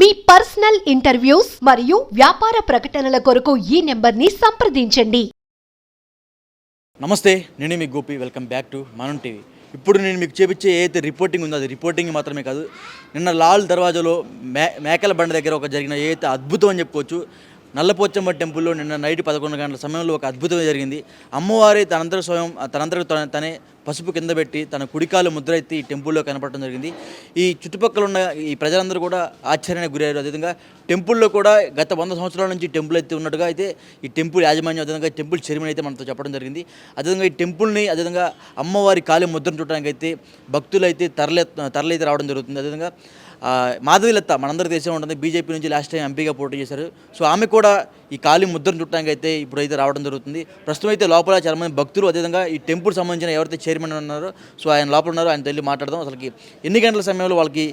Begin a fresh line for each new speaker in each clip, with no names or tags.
మీ personal interviews మరియు వ్యాపార ప్రకటనల కొరకు ఈ నెంబర్ని సంప్రదించండి.
నమస్తే నేను మీ గోపి. వెల్కమ్ బ్యాక్ టు మనం టీవీ ఇప్పుడు నేను మీకు చూపించే ఏదైతే రిపోర్టింగ్ ఉందో అది రిపోర్టింగ్ మాత్రమే కాదు నిన్న లాల్ దర్వాజాలో మే మేకల బండ దగ్గర ఒక జరిగిన ఏదైతే అద్భుతం అని చెప్పుకోవచ్చు నల్లపోచమ్మ టెంపుల్లో నిన్న నైట్ పదకొండు గంటల సమయంలో ఒక అద్భుతం జరిగింది. అమ్మవారి తనంతర స్వయం తనంతర తనే పసుపు కింద పెట్టి తన కుడికాలు ముద్ర ఎత్తి ఈ టెంపుల్లో కనపడటం జరిగింది. ఈ చుట్టుపక్కల ఉన్న ఈ ప్రజలందరూ కూడా ఆశ్చర్యానికి గురయ్యారు. అదేవిధంగా టెంపుల్లో కూడా గత వంద సంవత్సరాల నుంచి టెంపుల్ అయితే ఉన్నట్టుగా అయితే ఈ టెంపుల్ యాజమాన్యం అదేవిధంగా టెంపుల్ చైర్మన్ అయితే మనతో చెప్పడం జరిగింది. అదేవిధంగా ఈ టెంపుల్ని అదేవిధంగా అమ్మవారి కాలి ముద్రను చూడడానికి అయితే భక్తులు అయితే తరలి తరలైతే రావడం జరుగుతుంది. అదేవిధంగా మాధవిలత మనందరికీ తెలిసే ఉంటుంది. బీజేపీ నుంచి లాస్ట్ టైం ఎంపీగా పోటీ చేశారు. సో ఆమె కూడా ఈ ఖాళీ ముద్రను చుట్టడానికి అయితే ఇప్పుడు అయితే రావడం జరుగుతుంది. ప్రస్తుతం అయితే లోపల చాలా మంది భక్తులు అదేవిధంగా ఈ టెంపుల్ సంబంధించిన ఎవరైతే చైర్మన్ ఉన్నారో సో ఆయన లోపల ఉన్నారో ఆయన తల్లి మాట్లాడదాం. అసలుకి ఎన్ని గంటల సమయంలో వాళ్ళకి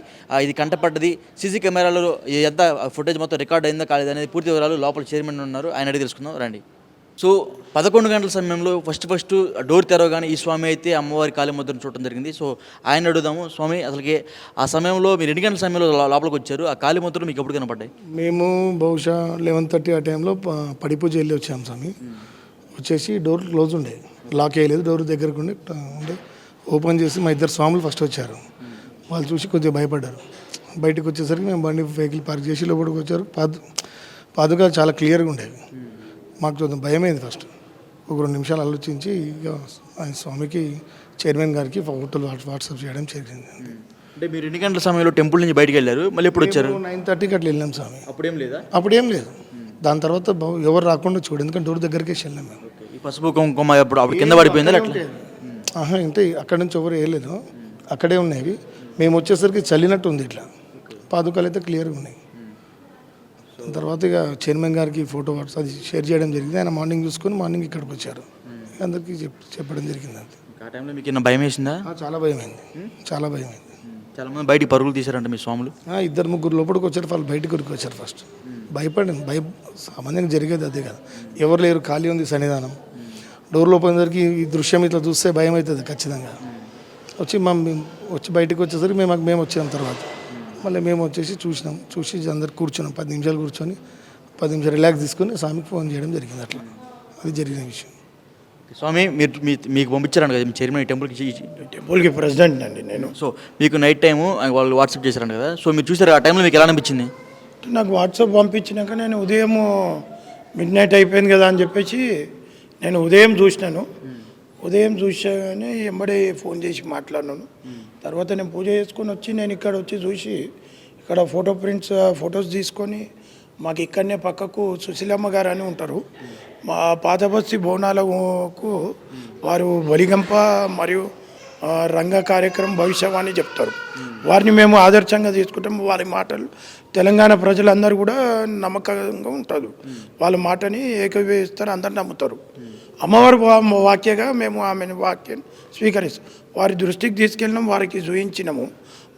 ఇది కంటపడ్డది? సీసీ కెమెరాలో ఎంత ఫుటేజ్ మొత్తం రికార్డ్ అయిందో కాలేదనేది పూర్తి వివరాలు లోపల చైర్మన్ ఉన్నారు. ఆయన అడిగి తెలుసుకుందాం. రండి. సో పదకొండు గంటల సమయంలో ఫస్ట్ ఫస్ట్ డోర్ తెరవగానే ఈ స్వామి అయితే అమ్మవారి కాలి ముద్రను చూడటం జరిగింది. సో ఆయన అడుగుదాము స్వామి అసలుకి ఆ సమయంలో మీరు ఎన్ని గంటల సమయంలో లోపలికి వచ్చారు. ఆ కాలి ముద్రలు మీకు ఎప్పుడు కనపడ్డాయి?
మేము బహుశా లెవెన్ థర్టీ ఆ టైంలో ప- పడి పూజ వెళ్ళి వచ్చాం స్వామి. వచ్చేసి డోర్ క్లోజ్ ఉండే. లాక్ వేయలేదు డోర్ దగ్గరకు ఉండే ఉండే. ఓపెన్ చేసి మా ఇద్దరు స్వాములు ఫస్ట్ వచ్చారు. వాళ్ళు చూసి కొంచెం భయపడ్డారు. బయటకు వచ్చేసరికి మేము బండి వెహికల్ పార్క్ చేసి లోపలికి వచ్చారు. పాదు పాదుగా చాలా క్లియర్గా ఉండేవి. మాకు కొంచెం భయమైంది ఫస్ట్. ఒక రెండు నిమిషాలు ఆలోచించి ఇక ఆయన స్వామికి చైర్మన్ గారికి ఫోటోలు వాట్స్- వాట్సాప్ చేయడం జరిగింది.
అంటే మీరు ఎన్ని గంటల సమయంలో టెంపుల్ నుంచి బయటికి వెళ్ళారు? మళ్ళీ ఎప్పుడు వచ్చారు?
నైన్ థర్టీకి అట్లా వెళ్ళాం స్వామి.
అప్పుడేం లేదా?
అప్పుడేం లేదు. దాని తర్వాత ఎవరు రాకుండా చూడు ఎందుకంటే డోర్ దగ్గరికి వెళ్ళాం మేము.
ఈ పసుపు కుంకుమ అప్పుడు అప్పుడు కింద పడిపోయిందా అట్లా?
ఆహా అంటే అక్కడ నుంచి ఎవరు వేయలేదు అక్కడే ఉన్నాయి మేము వచ్చేసరికి చల్లినట్టు ఉంది ఇట్లా. పాదుకలు అయితే క్లియర్గా ఉన్నాయి. దాని తర్వాత ఇక చైర్మన్ గారికి ఫోటో అది షేర్ చేయడం జరిగింది. ఆయన మార్నింగ్ చూసుకొని మార్నింగ్ ఇక్కడికి వచ్చారు. అందరికీ చెప్ చెప్పడం జరిగింది అంతే
ఆ టైంలో మీకు ఏమైనా భయం వేసిందా?
చాలా భయమైంది చాలా భయమైంది
చాలా మంది బయటికి పరుగులు తీశారంట మీ స్వాములు.
ఇద్దరు ముగ్గురు లోపలికి వచ్చారు. వాళ్ళు బయటకు వచ్చారు ఫస్ట్. భయపడింది భయ సామాన్యంగా జరిగేది అదే కదా. ఎవరు లేరు ఖాళీ ఉంది సన్నిధానం. డోర్ లోపలికి ఈ దృశ్యం ఇట్లా చూస్తే భయం అవుతుంది ఖచ్చితంగా. వచ్చి మా వచ్చి బయటకు వచ్చేసరికి మేము మేము వచ్చాం తర్వాత. మళ్ళీ మేము వచ్చేసి చూసినాం. చూసి అందరు కూర్చున్నాం. పది నిమిషాలు కూర్చొని పది నిమిషాలు రిలాక్స్ తీసుకొని స్వామికి ఫోన్ చేయడం జరిగింది అట్లా. అది జరిగిన విషయం.
స్వామి మీరు మీ- మీకు పంపించారంట కదా చైర్మన్ ఈ టెంపుల్కి
టెంపుల్కి ప్రెసిడెంట్ అండి నేను.
సో మీకు నైట్ టైము వాళ్ళు వాట్సాప్ చేశారంట కదా. సో మీరు చూసారు ఆ టైంలో మీకు ఎలా అనిపించింది?
నాకు వాట్సాప్ పంపించినాక నేను ఉదయం మిడ్ నైట్ అయిపోయింది కదా అని చెప్పేసి నేను ఉదయం చూసినాను. ఉదయం చూసాగానే ఎంబడే ఫోన్ చేసి మాట్లాడినాను. తర్వాత నేను పూజ చేసుకొని వచ్చి నేను ఇక్కడ వచ్చి చూసి ఇక్కడ ఫోటో ప్రింట్స్ ఫొటోస్ తీసుకొని మాకు ఇక్కడనే పక్కకు సుశీలమ్మ గారు అని ఉంటారు. మా పాతబస్తి బోనాలకు వారు వలిగంప మరియు రంగ కార్యక్రమం భవిష్యవాణి చెప్తారు. వారిని మేము ఆదర్శంగా తీసుకుంటాం. వారి మాటలు తెలంగాణ ప్రజలందరూ కూడా నమ్మకంగా ఉంటారు. వాళ్ళ మాటని ఏకీభవిస్తారు అందరు నమ్ముతారు. అమ్మవారి వాక్యగా మేము ఆమెను వాక్యం స్వీకరిస్తాం. వారి దృష్టికి తీసుకెళ్ళినాం వారికి చూయించినాము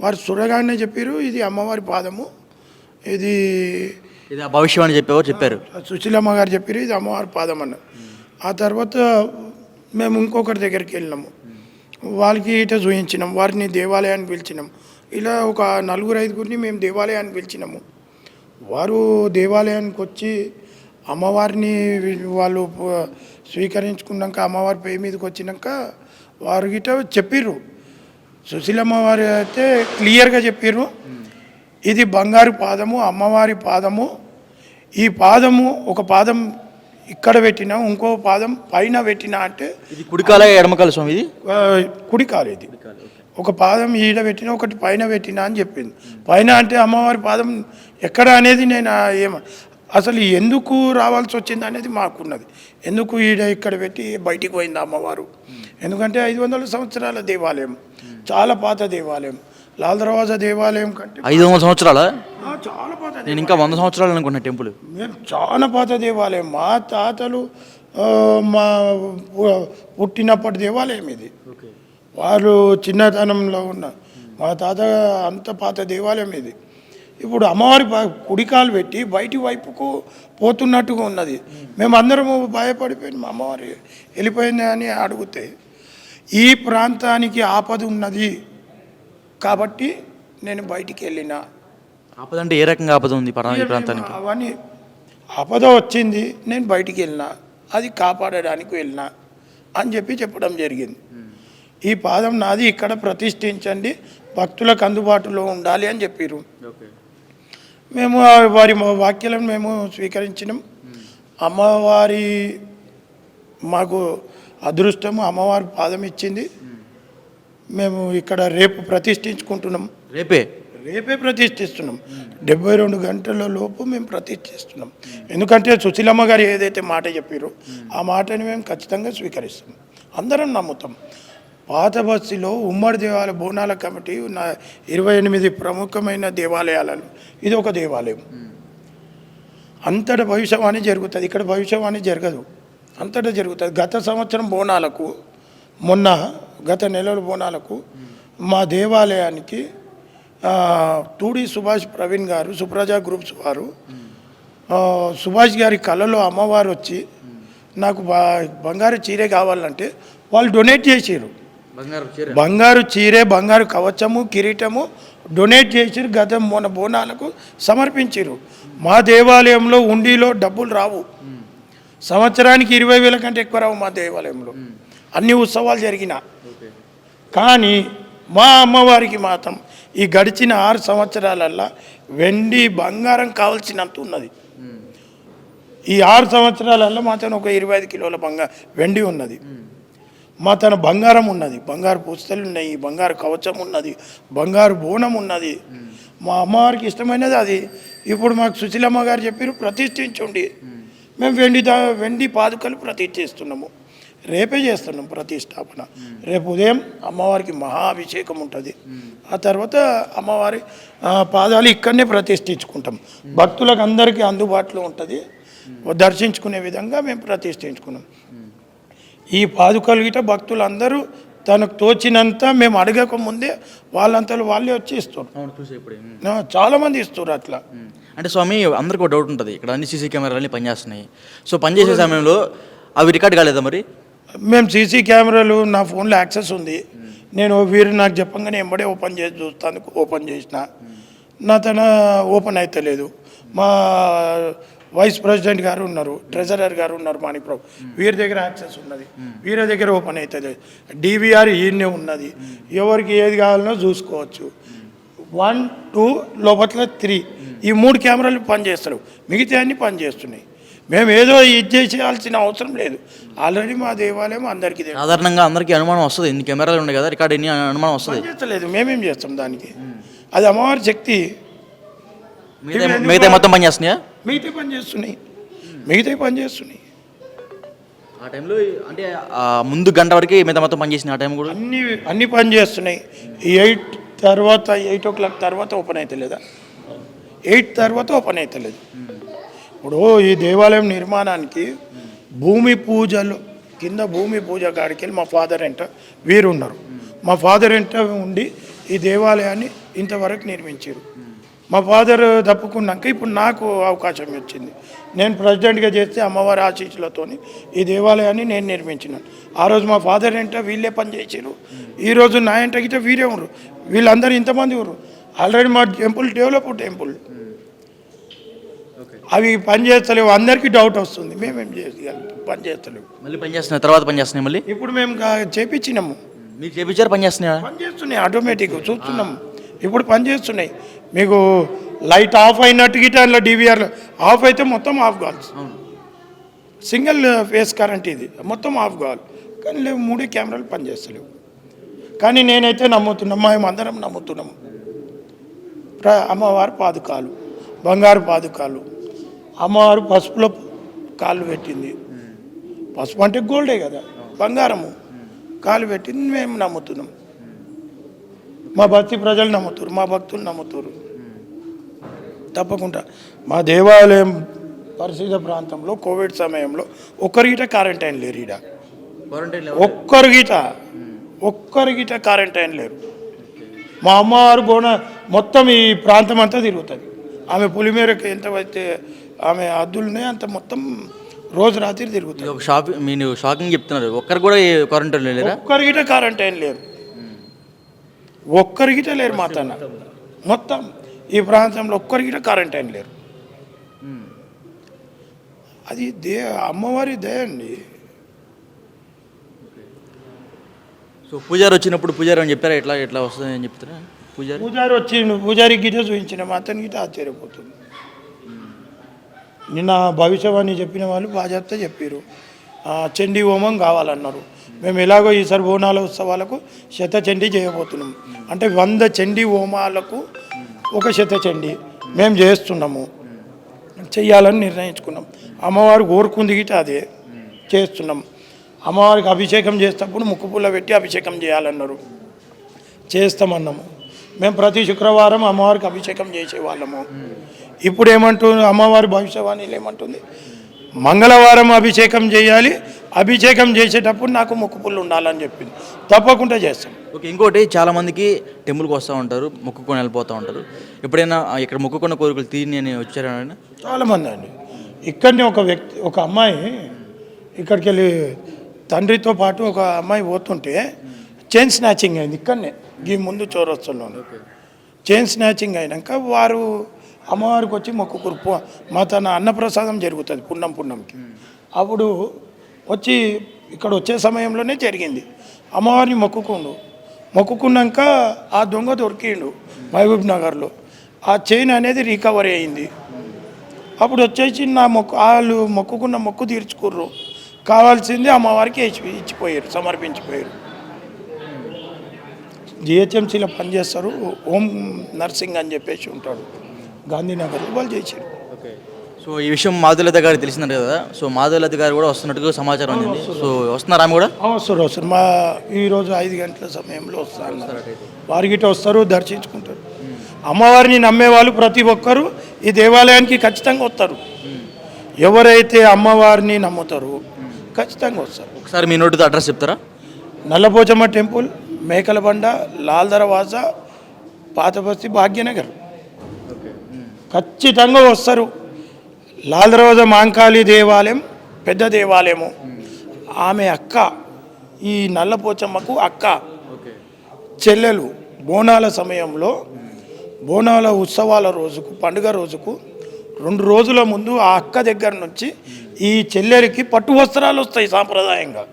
వారు చూడగానే చెప్పారు ఇది అమ్మవారి పాదము ఇది
ఇది భవిష్యవాణి చెప్పేవారు చెప్పారు.
సుశీలమ్మ గారు చెప్పారు ఇది అమ్మవారి పాదం అన్న. ఆ తర్వాత మేము ఇంకొకరి దగ్గరికి వెళ్ళినాము. వాళ్ళకి ఇట చూపించినాం వారిని దేవాలయానికి పిలిచినాం. ఇలా ఒక నలుగురు ఐదుగురిని మేము దేవాలయానికి పిలిచినాము. వారు దేవాలయానికి వచ్చి అమ్మవారిని వాళ్ళు స్వీకరించుకున్నాక అమ్మవారి పేరు మీదకి వచ్చినాక వారు గిట చెప్పిర్రు. సుశీలమ్మ వారు అయితే క్లియర్గా చెప్పారు ఇది బంగారు పాదము అమ్మవారి పాదము. ఈ పాదము ఒక పాదం ఇక్కడ పెట్టినా ఇంకో పాదం పైన పెట్టినా అంటే
ఇది కుడికాల ఎడమకాల స్వామి ఇది?
ఆ, కుడి కాలు ఇది. ఒక పాదం ఈడ పెట్టినా ఒకటి పైన పెట్టినా అని చెప్పింది. పైన అంటే అమ్మవారి పాదం ఎక్కడ అనేది నేను ఏమ అసలు ఎందుకు రావాల్సి వచ్చింది అనేది మాకున్నది. ఎందుకు ఈడ ఇక్కడ పెట్టి బయటికి పోయింది అమ్మవారు? ఎందుకంటే ఐదు వందల సంవత్సరాల దేవాలయం చాలా పాత దేవాలయం. లాల్ దర్వాజా దేవాలయం కంటే
ఐదు వందల సంవత్సరాల?
చాలా పాత
నేను ఇంకా వంద సంవత్సరాలు అనుకున్నా టెంపుల్.
మేము చాలా పాత దేవాలయం. మా తాతలు మా పుట్టినప్పటి దేవాలయం ఇది. వారు చిన్నతనంలో ఉన్న మా తాత అంత పాత దేవాలయం ఇది. ఇప్పుడు అమ్మవారి కుడికాలు పెట్టి బయటి వైపుకు పోతున్నట్టుగా ఉన్నది. మేము అందరము భయపడిపోయినాం అమ్మవారి వెళ్ళిపోయింది అని అడిగితే ఈ ప్రాంతానికి ఆపద ఉన్నది. కాబట్టి నేను బయటికి వెళ్ళిన.
ఆపద అంటే ఏ రకంగా ఆపద ఉంది ప్రాంతానికి?
అవన్నీ ఆపద వచ్చింది నేను బయటికి వెళ్ళినా. అది కాపాడడానికి వెళ్ళినా. అని చెప్పి చెప్పడం జరిగింది. ఈ పాదం నాది ఇక్కడ ప్రతిష్ఠించండి. భక్తులకు అందుబాటులో ఉండాలి అని చెప్పారు మేము వారి వాక్యాలను మేము స్వీకరించినాం. అమ్మవారి మాకు అదృష్టము అమ్మవారి పాదం ఇచ్చింది. మేము ఇక్కడ రేపు ప్రతిష్ఠించుకుంటున్నాం.
రేపే?
రేపే ప్రతిష్ఠిస్తున్నాం. డెబ్బై రెండు గంటల లోపు మేము ప్రతిష్ఠిస్తున్నాం. ఎందుకంటే సుశీలమ్మ గారు ఏదైతే మాట చెప్పారో ఆ మాటని మేము ఖచ్చితంగా స్వీకరిస్తాం అందరం నమ్ముతాం. పాత ఉమ్మడి దేవాలయ బోనాల కమిటీ ఉన్న ఇరవై ఎనిమిది ప్రముఖమైన దేవాలయాలను. ఇది ఒక దేవాలయం. అంతట భవిష్యవాణి జరుగుతుంది. ఇక్కడ భవిష్యవాణి జరగదు. అంతటా జరుగుతుంది. గత సంవత్సరం బోనాలకు మొన్న గత నెలల బోనాలకు మా దేవాలయానికి తూడి సుభాష్ ప్రవీణ్ గారు సుప్రజా గ్రూప్స్ వారు సుభాష్ గారి కళలో అమ్మవారు వచ్చి నాకు బంగారు చీరే కావాలంటే వాళ్ళు డొనేట్ చేసారు
బంగారు చీర.
బంగారు కవచము కిరీటము డొనేట్ చేసిరు గత మొన్న బోనాలకు సమర్పించారు. మా దేవాలయంలో ఉండిలో డబ్బులు రావు. సంవత్సరానికి ఇరవై వేల కంటే ఎక్కువ రావు మా దేవాలయంలో. అన్ని ఉత్సవాలు జరిగిన. కానీ మా అమ్మవారికి మాత్రం ఈ గడిచిన ఆరు సంవత్సరాలల్లో వెండి బంగారం కావాల్సినంత ఉన్నది. ఈ ఆరు సంవత్సరాలలో మాత్రం ఒక ఇరవై ఐదు కిలోల బంగారు వెండి ఉన్నది. మా తన బంగారం ఉన్నది. బంగారు పుస్తలు ఉన్నాయి బంగారు కవచం ఉన్నది బంగారు బోనం ఉన్నది. మా అమ్మవారికి ఇష్టమైనది అది. ఇప్పుడు మాకు సుశీలమ్మ గారు చెప్పారు ప్రతిష్ఠించండి. మేము వెండి దా వెండి పాదుకలు ప్రతిష్ఠిస్తున్నాము. రేపే చేస్తున్నాం ప్రతిష్టాపన. రేపు ఉదయం అమ్మవారికి మహాభిషేకం ఉంటుంది. ఆ తర్వాత అమ్మవారి పాదాలు ఇక్కడనే ప్రతిష్ఠించుకుంటాం. భక్తులకు అందరికీ అందుబాటులో ఉంటుంది. దర్శించుకునే విధంగా మేము ప్రతిష్ఠించుకున్నాం. ఈ పాదుకలు గిట భక్తులందరూ తనకు తోచినంత మేము అడగక ముందే వాళ్ళంతలో వాళ్ళే వచ్చి ఇస్తారు చాలా మంది ఇస్తారు అట్లా.
అంటే స్వామి అందరికీ ఒక డౌట్ ఉంటుంది. ఇక్కడ అన్ని సీసీ కెమెరాలు అన్నీ పనిచేస్తున్నాయి. సో పనిచేసే సమయంలో అవి రికార్డ్ కాలేదా మరి?
మేము సీసీ కెమెరాలు నా ఫోన్లో యాక్సెస్ ఉంది. నేను వీరు నాకు చెప్పంగానే ఎంబడే ఓపెన్ చేసి చూస్తాను ఓపెన్ చేసిన. నా తన ఓపెన్ అయితే లేదు మా వైస్ ప్రెసిడెంట్ గారు ఉన్నారు ట్రెజరర్ గారు ఉన్నారు మాణిప్రభు వీరి దగ్గర యాక్సెస్ ఉన్నది. వీరి దగ్గర ఓపెన్ అవుతుంది. డివిఆర్ ఈయనే ఉన్నది. ఎవరికి ఏది కావాలనో చూసుకోవచ్చు. వన్ టూ లోపల త్రీ. ఈ మూడు కెమెరాలు పనిచేస్తారు మిగతా అన్ని పనిచేస్తున్నాయి. మేము ఏదో ఇది చేసేయాల్సిన అవసరం లేదు. ఆల్రెడీ మా దేవాలయం అందరికీ.
సాధారణంగా అందరికీ అనుమానం వస్తుంది. ఇన్ని కెమెరాలు ఉన్నాయి కదా రికార్డ్ ఎన్ని అనుమానం వస్తుంది?
పనిచేస్తలేదు. మేమేం చేస్తాం దానికి? అది అమ్మవారి శక్తి.
మిగతా మిగతా మొత్తం పనిచేస్తున్నాయా?
మిగతా పని చేస్తున్నాయి. మిగతా పని చేస్తున్నాయి.
ఆ టైంలో అంటే ముందు గంట వరకు మిగతా మొత్తం పనిచేసిన ఆ టైం కూడా?
అన్ని అన్ని పని చేస్తున్నాయి. ఎయిట్ తర్వాత ఎయిట్ ఓ క్లాక్ తర్వాత ఓపెన్ అవుతలేదా ఎయిట్ తర్వాత ఓపెన్ అవుతలేదు ఇప్పుడు ఈ దేవాలయం నిర్మాణానికి భూమి పూజలు కింద భూమి పూజ కాడికి వెళ్ళి మా ఫాదర్ ఎంట వీరు ఉన్నారు మా ఫాదర్ ఎంట ఉండి ఈ దేవాలయాన్ని ఇంతవరకు నిర్మించారు. మా ఫాదర్ తప్పుకున్నాక ఇప్పుడు నాకు అవకాశం వచ్చింది. నేను ప్రెసిడెంట్గా చేస్తే అమ్మవారి ఆశీస్సులతోని ఈ దేవాలయాన్ని నేను నిర్మించినాను. ఆ రోజు మా ఫాదర్ ఎంట వీళ్ళే పనిచేసారు ఈ రోజు నా ఎంట గిట్ట వీరే ఉన్నారు వీళ్ళందరూ ఇంతమంది ఉన్నారు ఆల్రెడీ మా టెంపుల్ డెవలప్ టెంపుల్. అవి పని చేస్తలేవు. అందరికీ డౌట్ వస్తుంది. మేమేం చేయగలం పని చేస్తలేవు.
మళ్ళీ పనిచేస్తున్నాయి తర్వాత పనిచేస్తున్నాయి మళ్ళీ?
ఇప్పుడు మేము చేపించినాము.
మీరు చేపించారు పనిచేస్తున్నాయా
పని చేస్తున్నాయి. ఆటోమేటిక్ చూస్తున్నాం ఇప్పుడు పని చేస్తున్నాయి. మీకు లైట్ ఆఫ్ అయినట్టు గిట్ట అందులో డివిఆర్లో ఆఫ్ అయితే మొత్తం ఆఫ్ కావాలి. సింగిల్ ఫేస్ కరెంట్ ఇది మొత్తం ఆఫ్ కావాలి. కానీ లేవు మూడే కెమెరాలు పనిచేస్తలేవు. కానీ నేనైతే నమ్ముతున్నాం మేము అందరం నమ్ముతున్నాము ప్ర అమ్మవారి పాదుకాలు బంగారు పాదుకాలు. అమ్మవారు పసుపులో కాళ్ళు పెట్టింది. పసుపు అంటే గోల్డే కదా బంగారము. కాలు పెట్టింది మేము నమ్ముతున్నాం. మా భక్తి ప్రజలు నమ్ముతారు మా భక్తులు నమ్ముతారు. తప్పకుండా. మా దేవాలయం పరిశుద్ధ ప్రాంతంలో కోవిడ్ సమయంలో ఒక్కరి గిట క్వారంటైన్ లేరు ఈడ.
క్వారంటైన్
ఒక్కరు గిట ఒక్కరు గిట క్వారంటైన్ లేరు. మా అమ్మవారు బోన మొత్తం ఈ ప్రాంతం అంతా తిరుగుతుంది. ఆమె పులిమేరకు ఎంత అయితే ఆమె అద్దులున్నాయి అంత మొత్తం రోజు రాత్రి తిరుగుతుంది.
షాపింగ్ మీరు షాకింగ్ చెప్తున్నారు. ఒక్కరు కూడా క్వారంటైన్ లేరా?
ఒక్కరి గిట క్వారంటైన్ లేరు. ఒక్కరి గిట లేరు మా తన మొత్తం ఈ ప్రాంతంలో ఒక్కరికి కూడా కరెంట్ అయిన లేరు. అది దే అమ్మవారి దయ అండి.
సో పూజారి వచ్చినప్పుడు పూజారి అని చెప్పారా? ఎట్లా ఎట్లా వస్తుంది అని చెప్తారా పూజారి?
పూజారి వచ్చి పూజారి గిట చూపించిన మా అతని గిట ఆశ్చర్యపోతుంది. నిన్న భవిష్యవాణి చెప్పిన వాళ్ళు బాధ్యత చెప్పారు. చండీ హోమం కావాలన్నారు. మేము ఎలాగో ఈసారి బోనాల ఉత్సవాలకు శత చండీ చేయబోతున్నాం. అంటే వంద చండీ హోమాలకు ఒక శత చండీ మేము చేస్తున్నాము. చెయ్యాలని నిర్ణయించుకున్నాం. అమ్మవారు కోరుకుంది గిట అదే చేస్తున్నాం. అమ్మవారికి అభిషేకం చేసేటప్పుడు ముక్కుపుల్ల పెట్టి అభిషేకం చేయాలన్నారు. చేస్తామన్నాము. మేము ప్రతి శుక్రవారం అమ్మవారికి అభిషేకం చేసేవాళ్ళము. ఇప్పుడు ఏమంటుంది అమ్మవారి భవిష్యవాణిలో ఏమంటుంది? మంగళవారం అభిషేకం చేయాలి అభిషేకం చేసేటప్పుడు నాకు ముక్కు పుల్లు ఉండాలని చెప్పింది. తప్పకుండా చేస్తాం.
ఓకే ఇంకోటి చాలా మందికి టెంపుల్కి వస్తూ ఉంటారు మొక్కుకొని వెళ్ళిపోతూ ఉంటారు. ఎప్పుడైనా ఇక్కడ మొక్కుకున్న కోరికలు తీరిని అని వచ్చారా ఎవరైనా?
చాలామంది అండి. ఇక్కడనే ఒక వ్యక్తి ఒక అమ్మాయి ఇక్కడికి వెళ్ళి తండ్రితో పాటు ఒక అమ్మాయి పోతుంటే చైన్ స్నాచింగ్ అయింది ఇక్కడనే ఈ ముందు చౌరస్తులోనే. చైన్ స్నాచింగ్ అయినాక వారు అమ్మవారికి వచ్చి మొక్కుకురు మా తన అన్నప్రసాదం జరుగుతుంది పున్నం పున్నంకి. అప్పుడు వచ్చి ఇక్కడ వచ్చే సమయంలోనే జరిగింది. అమ్మవారిని మొక్కుకుండు. మొక్కుకున్నాక ఆ దొంగ దొరికిండు మహబూబ్ నగర్లో. ఆ చైన్ అనేది రికవరీ అయింది. అప్పుడు వచ్చేసి నా మొక్కు వాళ్ళు మొక్కుకున్న మొక్కు తీర్చుకుర్రు. కావాల్సింది అమ్మవారికి ఇచ్చి ఇచ్చిపోయారు సమర్పించిపోయారు. జిహెచ్ఎంసీలో పనిచేస్తారు ఓం నర్సింగ్ అని చెప్పేసి ఉంటాడు. గాంధీనగర్లో వాళ్ళు చేశారు.
సో ఈ విషయం మాధులత గారు తెలిసిందంట కదా. సో మాధులత గారు కూడా వస్తున్నట్టుగా సమాచారం అందింది. సో వస్తున్నారా ఆమె కూడా?
వస్తారు వస్తారు. మా ఈరోజు ఐదు గంటల సమయంలో వస్తారు వారి గిట్ట వస్తారు దర్శించుకుంటారు. అమ్మవారిని నమ్మే వాళ్ళు ప్రతి ఒక్కరూ ఈ దేవాలయానికి ఖచ్చితంగా వస్తారు. ఎవరైతే అమ్మవారిని నమ్ముతారో ఖచ్చితంగా వస్తారు.
ఒకసారి మీ నోటితో అడ్రస్ చెప్తారా?
నల్లపోచమ్మ టెంపుల్ మేకలబండ లాల్ దర్వాజ పాతబస్తి భాగ్యనగర్. ఖచ్చితంగా వస్తారు. లాల్ దర్వాజ మాంకాళి దేవాలయం పెద్ద దేవాలయము. ఆమె అక్క ఈ నల్లపోచమ్మకు అక్క. చెల్లెలు బోనాల సమయంలో బోనాల ఉత్సవాల రోజుకు పండుగ రోజుకు రెండు రోజుల ముందు ఆ అక్క దగ్గర నుంచి ఈ చెల్లెలికి పట్టు వస్త్రాలు వస్తాయి సాంప్రదాయంగా.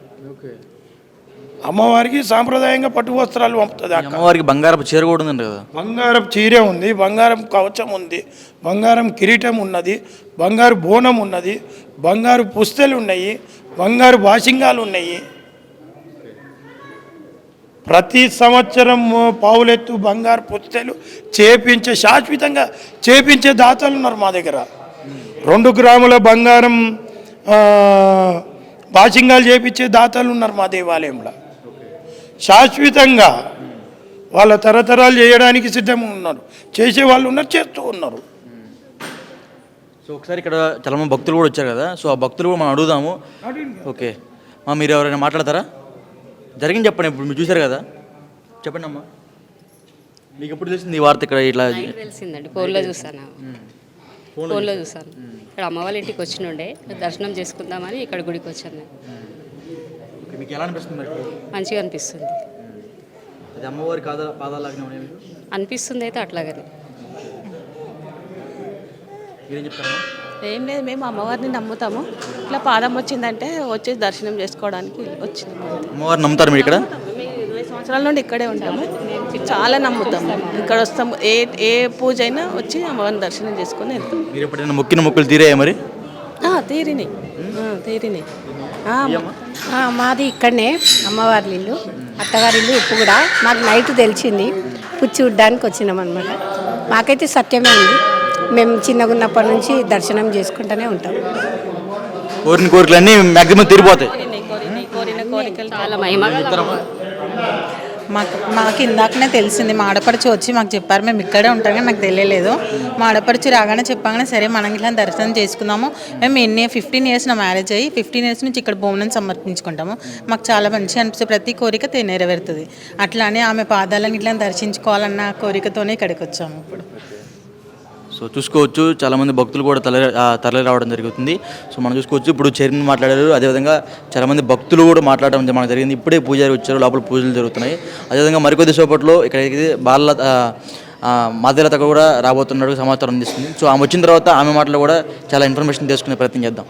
అమ్మవారికి సాంప్రదాయంగా పట్టు వస్త్రాలు పంపుతుంది
అమ్మవారికి బంగారపు చీర కూడా ఉందంట కదా.
బంగారం చీర ఉంది బంగారం కవచం ఉంది బంగారం కిరీటం ఉన్నది బంగారు బోనం ఉన్నది బంగారు పుస్తలు ఉన్నాయి బంగారు బాసింగాలు ఉన్నాయి. ప్రతి సంవత్సరం పావులెత్తు బంగారు పుస్తలు చేపించే శాశ్వతంగా చేపించే దాతలు ఉన్నారు మా దగ్గర. రెండు గ్రాముల బంగారం బాసింగాలు చేపించే దాతలు ఉన్నారు మా దేవాలయంలో. శాశ్వతంగా వాళ్ళ తరతరాలు చేయడానికి సిద్ధంగా ఉన్నారు. చేసే వాళ్ళు ఉన్నారు చేస్తూ ఉన్నారు.
సో ఒకసారి ఇక్కడ చాలా మంది భక్తులు కూడా వచ్చారు కదా. సో ఆ భక్తులు కూడా మనం అడుగుదాము. ఓకే. మా మీరు ఎవరైనా మాట్లాడతారా? జరిగింది చెప్పండి ఇప్పుడు మీరు చూశారు కదా. చెప్పండి అమ్మా. మీకు ఎప్పుడు తెలిసింది ఈ వార్త ఇక్కడ ఇట్లా
తెలిసిందండి ఫోన్లో చూసాను. ఫోన్లో చూసాను. ఇక్కడ అమ్మ వాళ్ళ ఇంటికి వచ్చినుండే దర్శనం చేసుకుందామని ఇక్కడ గుడికి వచ్చాను
మీకు ఎలా అనిపిస్తుంది?
మంచిగా అనిపిస్తుంది.
అది అమ్మవారి కాదా పాదాలాగానే ఉన్నాయి మీకు?
అనిపిస్తుంది అయితే అట్లాగని.
మీరేం
ఏం లేదు మేము అమ్మవారిని నమ్ముతాము. ఇట్లా పాదం వచ్చిందంటే వచ్చి దర్శనం చేసుకోవడానికి వచ్చినాము
అమ్మవారిని నమ్ముతారు మీరు ఇక్కడ?
ఇరవై సంవత్సరాల నుండి ఇక్కడే ఉంటాము. చాలా నమ్ముతాము. ఇక్కడ వస్తాము. ఏ ఏ పూజ అయినా వచ్చి అమ్మవారిని దర్శనం చేసుకొని వెళ్తాం
మీరు ఎప్పుడైనా మొక్కిన మొక్కులు తీరాయా మరి?
ఆ, తీరినాయి. ఆ, తీరినాయి.
మాది ఇక్కడనే అమ్మవారి ఇల్లు అత్తగారి ఇల్లు ఇప్పుడు కూడా. మాకు నైట్ తెలిసింది పుచ్చి చూడ్డానికి వచ్చినాం అనమాట మాకైతే సత్యమే ఉంది. మేము చిన్నగా ఉన్నప్పటి నుంచి దర్శనం చేసుకుంటూనే ఉంటాం.
కోరిన కోరికలన్నీ మ్యాక్సిమం తీరిపోతాయి.
చాలా మహిమగా
మాకు మాకు ఇందాకనే తెలిసింది మా ఆడపడుచు వచ్చి మాకు చెప్పారు మేము ఇక్కడే ఉంటాం కానీ నాకు తెలియలేదు. మా ఆడపడుచు రాగానే చెప్పగానే సరే మనం ఇట్లా దర్శనం చేసుకుందాము. మేము ఎన్ని ఫిఫ్టీన్ ఇయర్స్ నా మ్యారేజ్ అయ్యి ఫిఫ్టీన్ ఇయర్స్ నుంచి ఇక్కడ భూమిని సమర్పించుకుంటాము. మాకు చాలా మంచిగా అనిపిస్తుంది ప్రతి కోరిక నెరవేరుతుంది. అట్లానే ఆమె పాదాలను ఇట్లా దర్శించుకోవాలన్న కోరికతోనే ఇక్కడికి వచ్చాము ఇప్పుడు.
సో చూసుకోవచ్చు. చాలామంది భక్తులు కూడా తరలి తరలి రావడం జరుగుతుంది. సో మనం చూసుకోవచ్చు. ఇప్పుడు చైర్మన్ మాట్లాడారు. అదేవిధంగా చాలామంది భక్తులు కూడా మాట్లాడడం మనకు జరిగింది. ఇప్పుడే పూజారి వచ్చారు. లోపల పూజలు జరుగుతున్నాయి. అదేవిధంగా మరికొద్ది సేపట్లో ఇక్కడ బాల ఆ, కూడా రాబోతున్నట్టు సమాచారం అందిస్తుంది. సో ఆమె వచ్చిన తర్వాత ఆమె మాటలు కూడా చాలా ఇన్ఫర్మేషన్ తీసుకునే ప్రయత్నం చేద్దాం.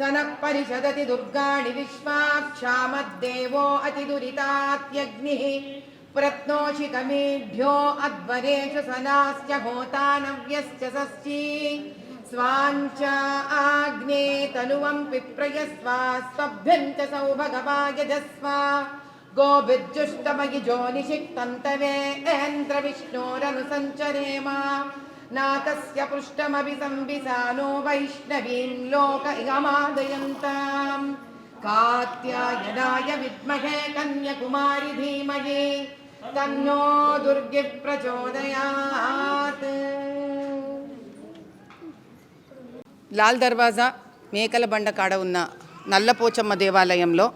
సనః పరిషదతి దుర్గాణి విశ్వాక్షామద్దేవో అతి దురితాత్యగ్ని అధ్వరేషు సనాశ్చ హోతానవ్యశ్చ షష్ఠీ స్వాంచ ఆగ్నే తనువం పిప్రయస్వ స్వభ్యం చ సౌభగవాయజస్వ గోభిర్జుష్టమయి జోనిషిక్తం తవేంద్ర విష్ణోరను సంచరేమ. నాతస్య పృష్టమపి సంవిసానో వైష్ణవీం లోక ఇగమాదయంతాం. కాత్యాయనాయ విద్మహే కన్యకుమారి తన్నో దుర్గి ప్రచోదయాత్ లాల్ దర్వాజా మేకల బండ కాడ ఉన్న నల్లపోచమ్మ దేవాలయంలో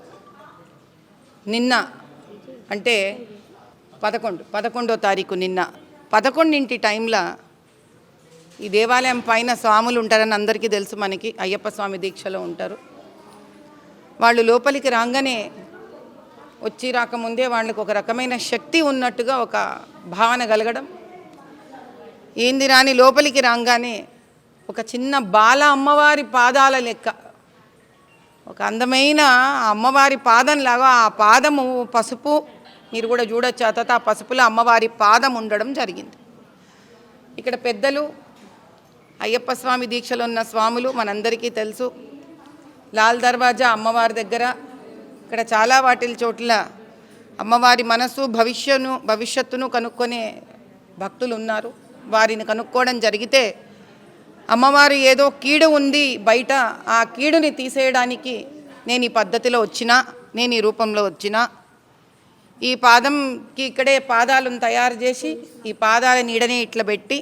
నిన్న అంటే పదకొండు పదకొండో తారీఖు నిన్న పదకొండింటి టైంలో ఈ దేవాలయం పైన స్వాములు ఉంటారని అందరికీ తెలుసు మనకి అయ్యప్ప స్వామి దీక్షలో ఉంటారు. వాళ్ళు లోపలికి రాగానే వచ్చి రాకముందే వాళ్ళకి ఒక రకమైన శక్తి ఉన్నట్టుగా ఒక భావన కలగడం. ఏంది రాని లోపలికి రాగానే ఒక చిన్న బాల అమ్మవారి పాదాల లెక్క ఒక అందమైన అమ్మవారి పాదంలాగా ఆ పాదము పసుపు మీరు కూడా చూడొచ్చు తర్వాత ఆ పసుపులో అమ్మవారి పాదం ఉండడం జరిగింది. ఇక్కడ పెద్దలు అయ్యప్ప స్వామి దీక్షలో ఉన్న స్వాములు మనందరికీ తెలుసు. లాల్ దర్వాజా అమ్మవారి దగ్గర ఇక్కడ చాలా వాటిల చోట్ల అమ్మవారి మనసు భవిష్యను భవిష్యత్తును కనుక్కొనే భక్తులు ఉన్నారు. వారిని కనుక్కోవడం జరిగితే అమ్మవారు ఏదో కీడు ఉంది బయట ఆ కీడుని తీసేయడానికి నేను ఈ పద్ధతిలో వచ్చినా నేను ఈ రూపంలో వచ్చినా ఈ పాదంకి ఇక్కడే పాదాలను తయారు చేసి ఈ పాదాల నీడని ఇట్లా పెట్టి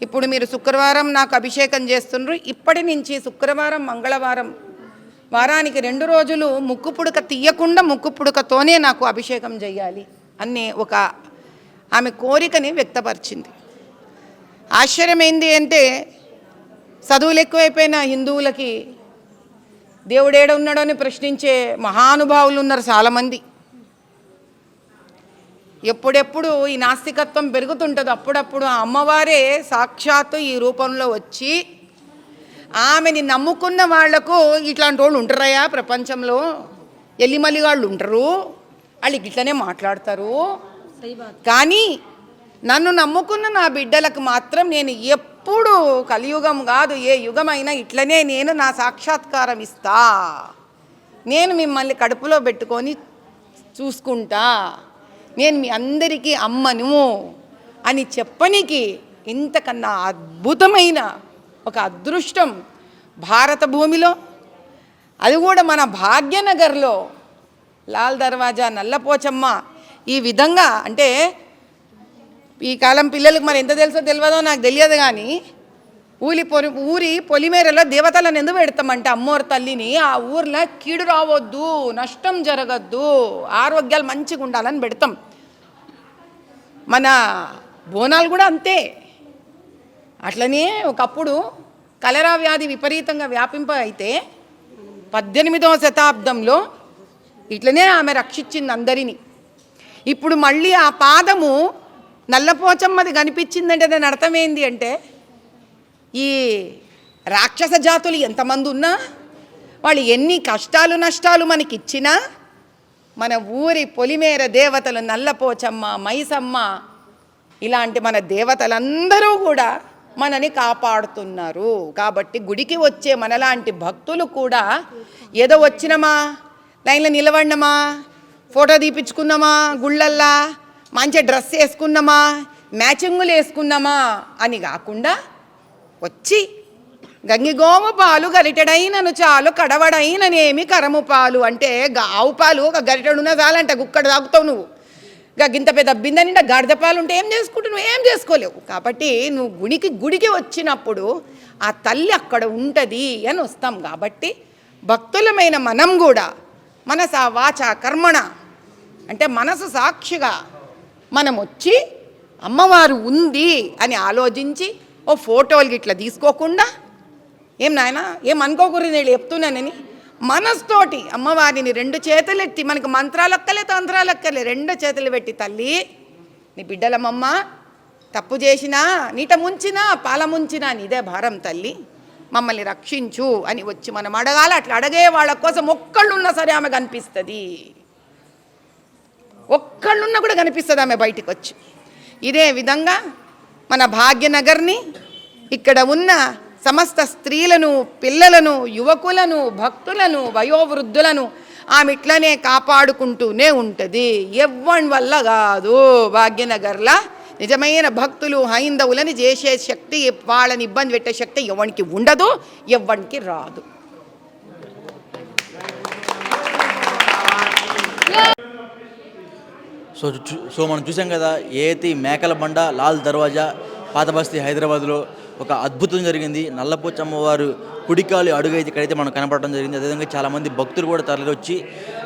ఇప్పుడు మీరు శుక్రవారం నాకు అభిషేకం చేస్తుండ్రు ఇప్పటి నుంచి శుక్రవారం మంగళవారం వారానికి రెండు రోజులు ముక్కు పుడక తీయకుండా ముక్కు పుడకతోనే నాకు అభిషేకం చేయాలి అనే ఒక ఆమె కోరికని వ్యక్తపరిచింది. ఆశ్చర్యం ఏంది అంటే చదువులు ఎక్కువైపోయిన హిందువులకి దేవుడేడ ఉన్నాడో అని ప్రశ్నించే మహానుభావులు ఉన్నారు చాలామంది. ఎప్పుడెప్పుడు ఈ నాస్తికత్వం పెరుగుతుంటుంది అప్పుడప్పుడు ఆ అమ్మవారే సాక్షాత్తు ఈ రూపంలో వచ్చి ఆమెని నమ్ముకున్న వాళ్ళకు ఇట్లాంటి వాళ్ళు ఉంటారయా ప్రపంచంలో. ఎల్లిమల్లి వాళ్ళు ఉంటారు. వాళ్ళు ఇట్లనే మాట్లాడతారు. కానీ నన్ను నమ్ముకున్న నా బిడ్డలకు మాత్రం నేను ఎప్పుడు కలియుగం కాదు ఏ యుగమైనా ఇట్లనే నేను నా సాక్షాత్కారం ఇస్తా. నేను మిమ్మల్ని కడుపులో పెట్టుకొని చూసుకుంటా. నేను మీ అందరికీ అమ్మను అని చెప్పనికి ఇంతకన్నా అద్భుతమైన ఒక అదృష్టం భారత భూమిలో. అది కూడా మన భాగ్యనగర్లో. లాల్ దర్వాజా నల్లపోచమ్మ ఈ విధంగా అంటే ఈ కాలం పిల్లలకు మరి ఎంత తెలుసో తెలియదో నాకు తెలియదు కానీ ఊరి పొలి ఊరి పొలిమేరలో దేవతలను ఎందుకు పెడతామంటే? అమ్మోరు తల్లిని ఆ ఊర్లో కీడు రావద్దు నష్టం జరగద్దు ఆరోగ్యాలు మంచిగా ఉండాలని పెడతాం. మన బోనాలు కూడా అంతే. అట్లనే ఒకప్పుడు కలరా వ్యాధి విపరీతంగా వ్యాపింప అయితే పద్దెనిమిదవ శతాబ్దంలో ఇట్లనే ఆమె రక్షించింది అందరినీ. ఇప్పుడు మళ్ళీ ఆ పాదము నల్లపోచమ్మది కనిపించిందంటే దాని అర్థం అంటే ఈ రాక్షస జాతులు ఎంతమంది ఉన్నా వాళ్ళు ఎన్ని కష్టాలు నష్టాలు మనకి ఇచ్చినా మన ఊరి పొలిమేర దేవతలు నల్లపోచమ్మ మైసమ్మ ఇలాంటి మన దేవతలందరూ కూడా మనని కాపాడుతున్నారు. కాబట్టి గుడికి వచ్చే మనలాంటి భక్తులు కూడా ఏదో వచ్చినమా? లైన్లో నిలబడినమా? ఫోటో తీపించుకున్నామా గుళ్ళల్లా? మంచి డ్రెస్ వేసుకున్నామా? మ్యాచింగులు వేసుకున్నామా? అని కాకుండా వచ్చి గంగిగోమ పాలు గరిటెడైనను చాలు కడవడైననేమి కరము పాలు. అంటే ఆవు పాలు ఒక గరిటెడున్న చాలంట గుక్కడ తాగుతావు నువ్వు. ఇక గింత పెద్ద బిందె నిండా గాడిదపాలు ఉంటే ఏం చేసుకుంటు నువ్వు ఏం చేసుకోలేవు? కాబట్టి నువ్వు గుడికి గుడికి వచ్చినప్పుడు ఆ తల్లి అక్కడ ఉంటుంది అని వస్తాం. కాబట్టి భక్తులమైన మనం కూడా మనస వాచ కర్మణ అంటే మనసు సాక్షిగా మనం వచ్చి అమ్మవారు ఉంది అని ఆలోచించి ఓ ఫోటోలు ఇట్లా తీసుకోకుండా ఏం నాయన? ఏం అనుకోకూడదు నేను చెప్తున్నానని మనస్తోటి అమ్మవారిని రెండు చేతులు ఎట్టి మనకు మంత్రాలు ఒక్కలే తంత్రాలు ఒక్కలే రెండు చేతులు పెట్టి తల్లి నీ బిడ్డలమ్మమ్మ తప్పు చేసినా నీట ముంచినా పాల ముంచినా నీదే భారం తల్లి. మమ్మల్ని రక్షించు అని వచ్చి మనం అడగాలి. అట్లా అడగే వాళ్ళ కోసం ఒక్కళ్ళున్నా సరే ఆమె కనిపిస్తుంది. ఒక్కళ్ళున్నా కూడా కనిపిస్తుంది ఆమె బయటికి వచ్చి ఇదే విధంగా మన భాగ్యనగర్ని ఇక్కడ ఉన్న సమస్త స్త్రీలను పిల్లలను యువకులను భక్తులను వయోవృద్ధులను ఆమె ఇట్లనే కాపాడుకుంటూనే ఉంటుంది. ఎవ్వని వల్ల కాదు. భాగ్యనగర్లా నిజమైన భక్తులు హైందవులని చేసే శక్తి వాళ్ళని ఇబ్బంది పెట్టే శక్తి ఎవరికి ఉండదు ఎవ్వనికి రాదు.
సో సో మనం చూసాం కదా ఏతి మేకల బండ లాల్ దర్వాజా పాతబస్తీ హైదరాబాద్లో ఒక అద్భుతం జరిగింది. నల్లపోచమ్మవారు కుడికాలు అడుగు అయితే ఇక్కడైతే మనకు కనపడడం జరిగింది. అదేవిధంగా చాలామంది భక్తులు కూడా తరలివచ్చి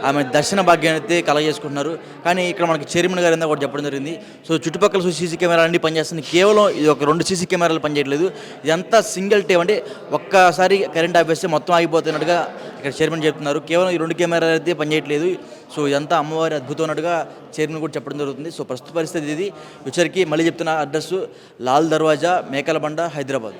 ఆమె దర్శన భాగ్యాన్ని అయితే కలగజేసుకుంటున్నారు. కానీ ఇక్కడ మనకి చైర్మన్ గారు ఇందా కూడా చెప్పడం జరిగింది. సో చుట్టుపక్కల సీసీ కెమెరాలు అన్ని పనిచేస్తుంది. కేవలం ఇది ఒక రెండు సీసీ కెమెరాలు పనిచేయట్లేదు. ఇదంతా సింగిల్ టేప్ అంటే ఒక్కసారి కరెంట్ ఆపేస్తే మొత్తం ఆగిపోతున్నట్టుగా ఇక్కడ చైర్మన్ చెప్తున్నారు. కేవలం ఈ రెండు కెమెరాలు అయితే పనిచేయట్లేదు. సో ఇదంతా అమ్మవారి అద్భుతం అన్నట్టుగా చైర్మన్ కూడా చెప్పడం జరుగుతుంది. సో ప్రస్తుత పరిస్థితి ఇది. వచ్చరికి మళ్ళీ చెప్తున్న అడ్రస్ లాల్ దర్వాజా మేకలబండ హైదరాబాద్.